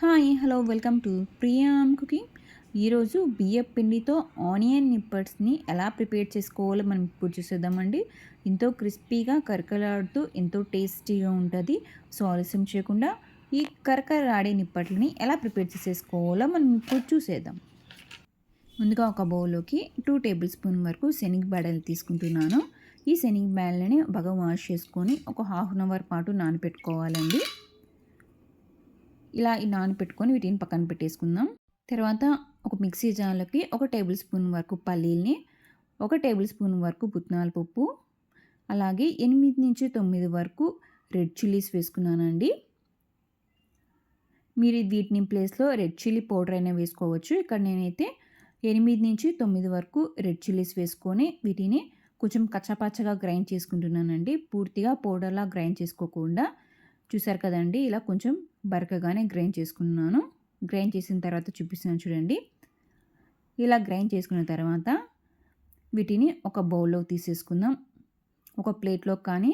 Hi hello welcome to Priyam cooking. ఈరోజు బియ్య పిండితో ఆనియన్ నిప్పట్స్ని ఎలా ప్రిపేర్ చేసుకోవాలో మనం ఇప్పుడు చూసేద్దామండి. ఎంతో క్రిస్పీగా కరకలాడుతూ ఎంతో టేస్టీగా ఉంటుంది. సో ఆలస్యం చేయకుండా ఈ కరకరాడే నిప్పట్లని ఎలా ప్రిపేర్ చేసేసుకోవాలో మనం ఇప్పుడు చూసేద్దాం. ముందుగా ఒక బౌల్లోకి టూ టేబుల్ స్పూన్ వరకు శనగ బెడలు తీసుకుంటున్నాను. ఈ శనగ బెడలని బాగా వాష్ చేసుకొని ఒక హాఫ్ అన్ అవర్ పాటు నానపెట్టుకోవాలండి ఇలా నానపెట్టుకొని వీటిని పక్కన పెట్టేసుకుందాం. తర్వాత ఒక మిక్సీ జార్లోకి ఒక టేబుల్ స్పూన్ వరకు పల్లీల్ని ఒక టేబుల్ స్పూన్ వరకు పుట్నాల పప్పు అలాగే ఎనిమిది నుంచి తొమ్మిది వరకు రెడ్ చిల్లీస్ వేసుకున్నానండి. మీరు వీటిని ప్లేస్లో రెడ్ చిల్లీ పౌడర్ అయినా వేసుకోవచ్చు. ఇక్కడ నేనైతే ఎనిమిది నుంచి తొమ్మిది వరకు రెడ్ చిల్లీస్ వేసుకొని వీటిని కొంచెం కచ్చపచ్చగా గ్రైండ్ చేసుకుంటున్నానండి. పూర్తిగా పౌడర్లా గ్రైండ్ చేసుకోకుండా చూసారు కదండి? ఇలా కొంచెం బరకగానే గ్రైండ్ చేసుకున్నాను. గ్రైండ్ చేసిన తర్వాత చూపిస్తున్నాను చూడండి. ఇలా గ్రైండ్ చేసుకున్న తర్వాత వీటిని ఒక బౌల్లో తీసేసుకుందాం. ఒక ప్లేట్లో కానీ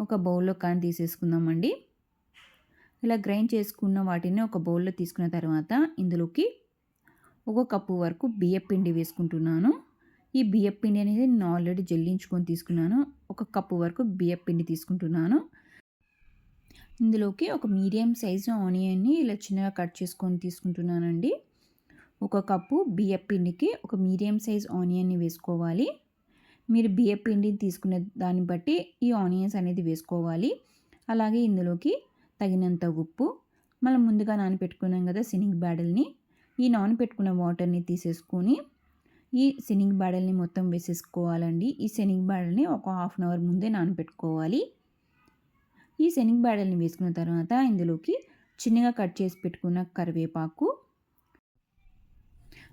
ఒక బౌల్లో కానీ తీసేసుకుందామండి. ఇలా గ్రైండ్ చేసుకున్న వాటిని ఒక బౌల్లో తీసుకున్న తర్వాత ఇందులోకి ఒక కప్పు వరకు బియ్యపిండి వేసుకుంటున్నాను. ఈ బియ్యపిండి అనేది నేను ఆల్రెడీ జల్లించుకొని తీసుకున్నాను. ఒక కప్పు వరకు బియ్యపిండి తీసుకుంటున్నాను. ఇందులోకి ఒక మీడియం సైజు ఆనియన్ని ఇలా చిన్నగా కట్ చేసుకొని తీసుకుంటున్నానండి. ఒక కప్పు బియ్య పిండికి ఒక మీడియం సైజ్ ఆనియన్ని వేసుకోవాలి. మీరు బియ్య పిండిని తీసుకునే దాన్ని బట్టి ఈ ఆనియన్స్ అనేది వేసుకోవాలి. అలాగే ఇందులోకి తగినంత ఉప్పు మనం ముందుగా నానపెట్టుకున్నాం కదా సినింగ్ బ్యాడల్ని ఈ నానపెట్టుకున్న వాటర్ని తీసేసుకొని ఈ శనగ బ్యాడల్ని మొత్తం వేసేసుకోవాలండి. ఈ శనగ బ్యాడల్ని ఒక హాఫ్ అన్ అవర్ ముందే నానపెట్టుకోవాలి. ఈ శనగ బ్యాడల్ని వేసుకున్న తర్వాత ఇందులోకి చిన్నగా కట్ చేసి పెట్టుకున్న కరివేపాకు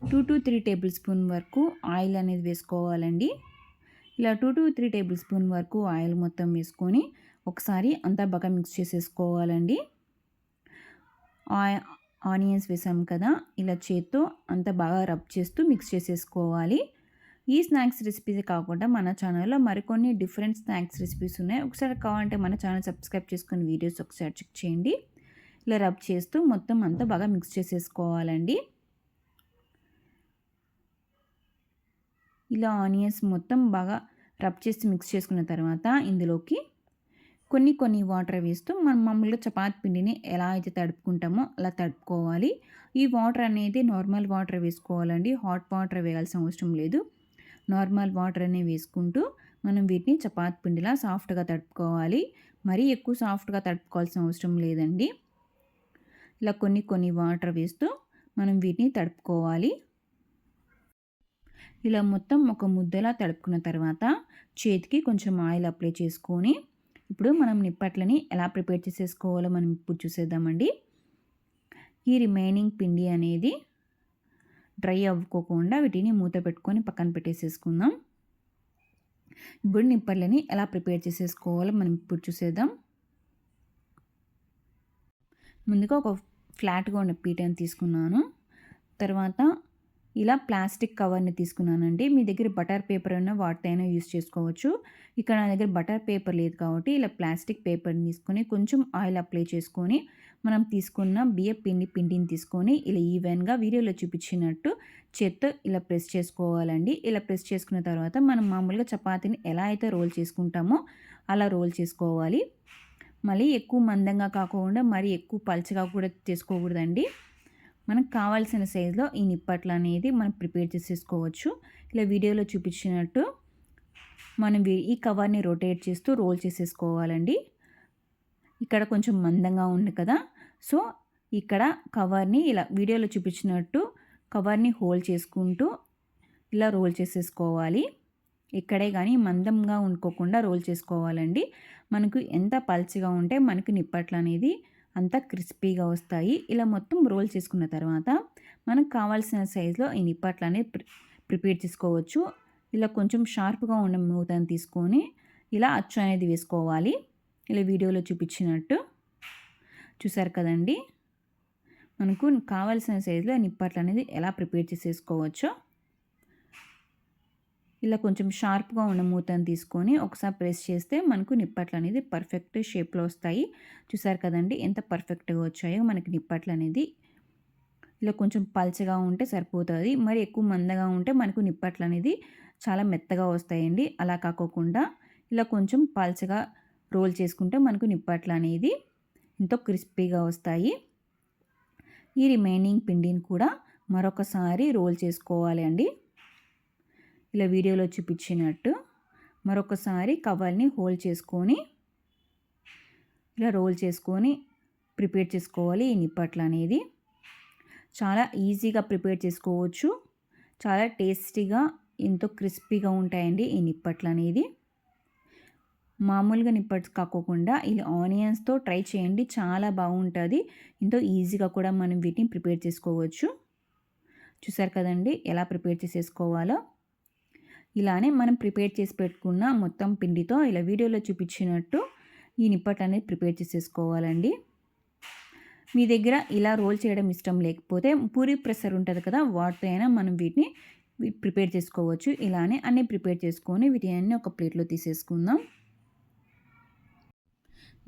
two to three tablespoon వరకు ఆయిల్ అనేది వేసుకోవాలండి. ఇలా two to three tablespoon వరకు ఆయిల్ మొత్తం వేసుకొని ఒకసారి అంతా బాగా మిక్స్ చేసేసుకోవాలండి. ఆనియన్స్ వేసాం కదా ఇలా చేత్తో అంతా బాగా రబ్ చేస్తూ మిక్స్ చేసేసుకోవాలి. ఈ స్నాక్స్ రెసిపీస్ కాకుండా మన ఛానల్లో మరికొన్ని డిఫరెంట్ స్నాక్స్ రెసిపీస్ ఉన్నాయి. ఒకసారి కావాలంటే మన ఛానల్ సబ్స్క్రైబ్ చేసుకుని వీడియోస్ ఒకసారి చెక్ చేయండి. ఇలా రబ్ చేస్తూ మొత్తం అంతా బాగా మిక్స్ చేసేసుకోవాలండి. ఇలా ఆనియన్స్ మొత్తం బాగా రబ్ చేసి మిక్స్ చేసుకున్న తర్వాత ఇందులోకి కొన్ని కొన్ని వాటర్ వేస్తూ మనం మామూలుగా చపాతి పిండిని ఎలా అయితే తడుపుకుంటామో అలా తడుపుకోవాలి. ఈ వాటర్ అనేది నార్మల్ వాటర్ వేసుకోవాలండి. హాట్ వాటర్ వేయాల్సిన అవసరం లేదు. నార్మల్ వాటర్ అనేవి వేసుకుంటూ మనం వీటిని చపాతి పిండిలా సాఫ్ట్గా తడుపుకోవాలి. మరీ ఎక్కువ సాఫ్ట్గా తడుపుకోవాల్సిన అవసరం లేదండి. ఇలా కొన్ని కొన్ని వాటర్ వేస్తూ మనం వీటిని తడుపుకోవాలి. ఇలా మొత్తం ఒక ముద్దలా తడుపుకున్న తర్వాత చేతికి కొంచెం ఆయిల్ అప్లై చేసుకొని ఇప్పుడు మనం నిప్పట్లని ఎలా ప్రిపేర్ చేసేసుకోవాలో మనం ఇప్పుడు చూసేద్దామండి. ఈ రిమైనింగ్ పిండి అనేది డ్రై అవ్వుకోకుండా వీటిని మూత పెట్టుకొని పక్కన పెట్టేసేసుకుందాం. గుడి నిప్పర్లని ఎలా ప్రిపేర్ చేసేసుకోవాలో మనం ఇప్పుడు చూసేద్దాం. ముందుగా ఒక ఫ్లాట్గా ఉన్న పీటను తీసుకున్నాను. తర్వాత ఇలా ప్లాస్టిక్ కవర్ని తీసుకున్నానండి. మీ దగ్గర బటర్ పేపర్ అయినా వాటితోనైనా యూస్ చేసుకోవచ్చు. ఇక్కడ నా దగ్గర బటర్ పేపర్ లేదు కాబట్టి ఇలా ప్లాస్టిక్ పేపర్ని తీసుకొని కొంచెం ఆయిల్ అప్లై చేసుకొని మనం తీసుకున్న బియ్య పిండి పిండిని తీసుకొని ఇలా ఈవెన్గా వీడియోలో చూపించినట్టు చేత్తో ఇలా ప్రెస్ చేసుకోవాలండి. ఇలా ప్రెస్ చేసుకున్న తర్వాత మనం మామూలుగా చపాతీని ఎలా అయితే రోల్ చేసుకుంటామో అలా రోల్ చేసుకోవాలి. మళ్ళీ ఎక్కువ మందంగా కాకుండా మరీ ఎక్కువ పల్చగా కూడా చేసుకోకూడదండి. మనకు కావాల్సిన సైజులో ఈ నిప్పట్లు అనేది మనం ప్రిపేర్ చేసేసుకోవచ్చు. ఇలా వీడియోలో చూపించినట్టు మనం ఈ కవర్ని రొటేట్ చేస్తూ రోల్ చేసేసుకోవాలండి. ఇక్కడ కొంచెం మందంగా ఉంది కదా. సో ఇక్కడ కవర్ని ఇలా వీడియోలో చూపించినట్టు కవర్ని హోల్డ్ చేసుకుంటూ ఇలా రోల్ చేసేసుకోవాలి. ఇక్కడే కానీ మందంగా ఉండుకోకుండా రోల్ చేసుకోవాలండి. మనకు ఎంత పల్చిగా ఉంటే మనకు నిప్పట్లు అనేది అంత క్రిస్పీగా వస్తాయి. ఇలా మొత్తం రోల్ చేసుకున్న తర్వాత మనకు కావాల్సిన సైజులో ఈ నిప్పట్లు అనేది ప్రిపేర్ చేసుకోవచ్చు. ఇలా కొంచెం షార్ప్గా ఉన్న మూతను తీసుకొని ఇలా అచ్చు అనేది వేసుకోవాలి. ఇలా వీడియోలో చూపించినట్టు. చూసారు కదండి? మనకు కావాల్సిన సైజులో నిప్పట్లు అనేది ఎలా ప్రిపేర్ చేసేసుకోవచ్చో. ఇలా కొంచెం షార్ప్గా ఉన్న మూతను తీసుకొని ఒకసారి ప్రెస్ చేస్తే మనకు నిప్పట్లు అనేది పర్ఫెక్ట్ షేప్లో వస్తాయి. చూసారు కదండి? ఎంత పర్ఫెక్ట్గా వచ్చాయో మనకి నిప్పట్లు అనేది. ఇలా కొంచెం పల్చగా ఉంటే సరిపోతుంది. మరి ఎక్కువ మందగా ఉంటే మనకు నిప్పట్లు అనేది చాలా మెత్తగా వస్తాయండి. అలా కాకోకుండా ఇలా కొంచెం పల్చగా రోల్ చేసుకుంటే మనకు నిప్పట్లు అనేది ఎంతో క్రిస్పీగా వస్తాయి. ఈ రిమైనింగ్ పిండిని కూడా మరొకసారి రోల్ చేసుకోవాలి అండి. ఇలా వీడియోలో చూపించినట్టు మరొకసారి కవర్ని హోల్డ్ చేసుకొని ఇలా రోల్ చేసుకొని ప్రిపేర్ చేసుకోవాలి ఈ నిప్పట్లు అనేది. చాలా ఈజీగా ప్రిపేర్ చేసుకోవచ్చు. చాలా టేస్టీగా ఎంతో క్రిస్పీగా ఉంటాయండి ఈ నిప్పట్లు అనేది. మామూలుగా నిప్పట్స్ కాకోకుండా ఇలా ఆనియన్స్తో ట్రై చేయండి. చాలా బాగుంటుంది. ఎంతో ఈజీగా కూడా మనం వీటిని ప్రిపేర్ చేసుకోవచ్చు. చూసారు కదండి? ఎలా ప్రిపేర్ చేసేసుకోవాలో? ఇలానే మనం ప్రిపేర్ చేసి పెట్టుకున్న మొత్తం పిండితో ఇలా వీడియోలో చూపించినట్టు ఈ నిప్పట్ అనేది ప్రిపేర్ చేసేసుకోవాలండి. మీ దగ్గర ఇలా రోల్ చేయడం ఇష్టం లేకపోతే పూరి ప్రెషర్ ఉంటుంది కదా? వాటితో అయినా మనం వీటిని ప్రిపేర్ చేసుకోవచ్చు. ఇలానే అన్నీ ప్రిపేర్ చేసుకొని వీటిని అన్నీ ఒక ప్లేట్లో తీసేసుకుందాం.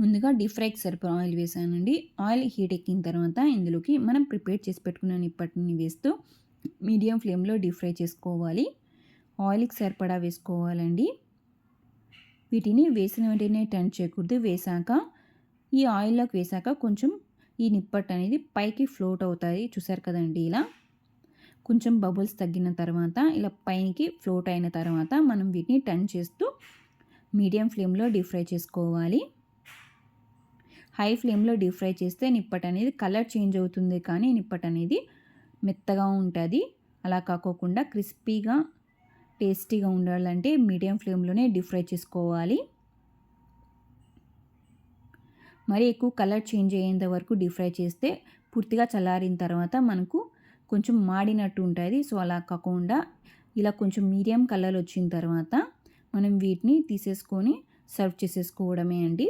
ముందుగా డీప్ ఫ్రైకి సరిపడా ఆయిల్ వేసానండి. ఆయిల్ హీట్ ఎక్కిన తర్వాత ఇందులోకి మనం ప్రిపేర్ చేసి పెట్టుకున్న నిప్పటిని వేస్తూ మీడియం ఫ్లేమ్లో డీప్ ఫ్రై చేసుకోవాలి. ఆయిల్కి సరిపడా వేసుకోవాలండి. వీటిని వేసిన వెంటనే టర్న్ చేయకూడదు. వేసాక ఈ ఆయిల్లోకి వేసాక కొంచెం ఈ నిప్పట్ అనేది పైకి ఫ్లోట్ అవుతుంది చూసారు కదండి ఇలా. కొంచెం బబుల్స్ తగ్గిన తర్వాత ఇలా పైకి ఫ్లోట్ అయిన తర్వాత మనం వీటిని టర్న్ చేస్తూ మీడియం ఫ్లేమ్లో డీప్ ఫ్రై చేసుకోవాలి. హై ఫ్లేమ్లో డీప్ ఫ్రై చేస్తే నిప్పట్ అనేది కలర్ చేంజ్ అవుతుంది కానీ నిప్పట్ అనేది మెత్తగా ఉంటుంది. అలా కాకోకుండా క్రిస్పీగా టేస్టీగా ఉండాలంటే మీడియం ఫ్లేమ్లోనే డీప్ ఫ్రై చేసుకోవాలి. మరి ఎక్కువ కలర్ చేంజ్ అయ్యేంత వరకు డీప్ ఫ్రై చేస్తే పూర్తిగా చల్లారిన తర్వాత మనకు కొంచెం మాడినట్టు ఉంటుంది. సో అలా కాకుండా ఇలా కొంచెం మీడియం కలర్ వచ్చిన తర్వాత మనం వీటిని తీసేసుకొని సర్వ్ చేసేసుకోవడమే అండి.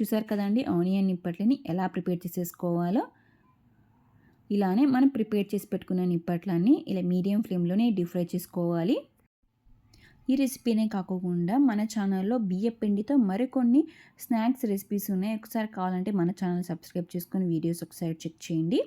చూసారు కదండి ఆనియన్ నిప్పట్లని ఎలా ప్రిపేర్ చేసేసుకోవాలో. ఇలానే మనం ప్రిపేర్ చేసి పెట్టుకున్న నిప్పట్లన్నీ ఇలా మీడియం ఫ్లేమ్లోనే డీప్ ఫ్రై చేసుకోవాలి. ఈ రెసిపీనే కాకుండా మన ఛానల్లో బియ్య పిండితో మరికొన్ని స్నాక్స్ రెసిపీస్ ఉన్నాయి. ఒకసారి కావాలంటే మన ఛానల్ సబ్స్క్రైబ్ చేసుకొని వీడియోస్ ఒకసారి చెక్ చేయండి.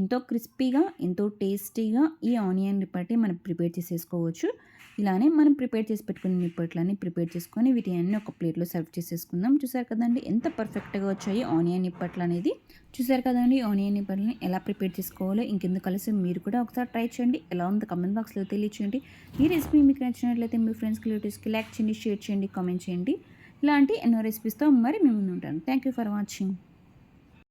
ఎంతో క్రిస్పీగా ఎంతో టేస్టీగా ఈ ఆనియన్ నిప్పటి మనం ప్రిపేర్ చేసేసుకోవచ్చు. ఇలానే మనం ప్రిపేర్ చేసి పెట్టుకున్న నిప్పట్లన్నీ ప్రిపేర్ చేసుకొని వీటి అన్ని ఒక ప్లేట్లో సర్వ్ చేసేసుకుందాం. చూసారు కదండి ఎంత పర్ఫెక్ట్గా వచ్చాయి ఆనియన్ నిప్పట్లు అనేది. చూసారు కదండి ఆనియన్ నిప్పట్లని ఎలా ప్రిపేర్ చేసుకోవాలో ఇంకెందుకు కలిసి మీరు కూడా ఒకసారి ట్రై చేయండి. ఎలా ఉంది కమెంట్ బాక్స్లో తెలియచేయండి. ఈ రెసిపీ మీకు నచ్చినట్లయితే మీ ఫ్రెండ్స్కి రిలేటివ్స్కి లైక్ చేయండి షేర్ చేయండి కామెంట్ చేయండి. ఇలాంటి ఎన్నో రెసిపీస్తో మరి మేము ఉంటాను థ్యాంక్ యూ ఫర్ వాచింగ్.